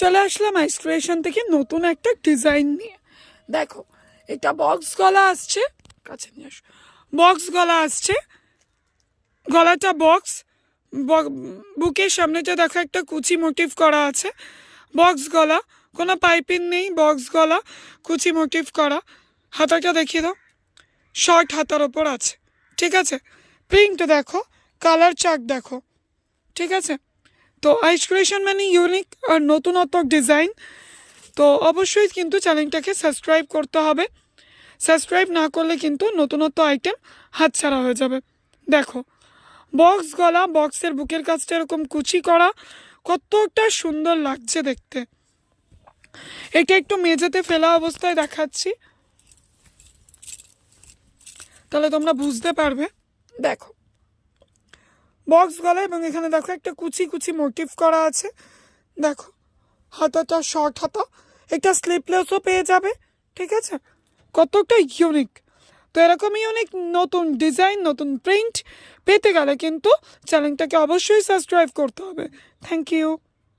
চলে আসলাম আইস ক্রিয়েশন থেকে নতুন একটা ডিজাইন নিয়ে। দেখো, এটা বক্স গলা আসছে, কাছে নিয়ে আসো। বক্স গলা আসছে, গলাটা বক্স বুকের সামনেটা দেখো, একটা কুচি মোটিভ করা আছে। বক্স গলা, কোনো পাইপিং নেই বক্স গলা, কুচি মোটিভ করা। হাতাটা দেখিয়ে দাও। শর্ট হাতার ওপর আছে। ঠিক আছে? প্রিন্ট দেখো কালার চাক দেখো। ঠিক আছে? তো আইস ক্রিয়েশন মানে ইউনিক আর নতুনত্ব ডিজাইন তো অবশ্যই কিন্তু চ্যানেলটাকে সাবস্ক্রাইব করতে হবে। সাবস্ক্রাইব না করলে কিন্তু নতুনত্ব আইটেম হাতছাড়া হয়ে যাবে। দেখো বক্স গলা বক্সের বুকের কাছটা এরকম কুচি করা, কতটা সুন্দর লাগছে দেখতে। এটা একটু মেঝেতে ফেলা অবস্থায় দেখাচ্ছি। তাহলে তোমরা বুঝতে পারবে। দেখো বক্স গলা এবং এখানে দেখো একটা কুচি কুচি মোটিভ করা আছে। দেখো, হাতাটা শর্ট হাতা একটা স্লিপলেসও পেয়ে যাবে, ঠিক আছে? কতটা ইউনিক তো এরকম ইউনিক নতুন ডিজাইন নতুন প্রিন্ট পেতে গেলে কিন্তু চ্যানেলটাকে অবশ্যই সাবস্ক্রাইব করতে হবে। Thank you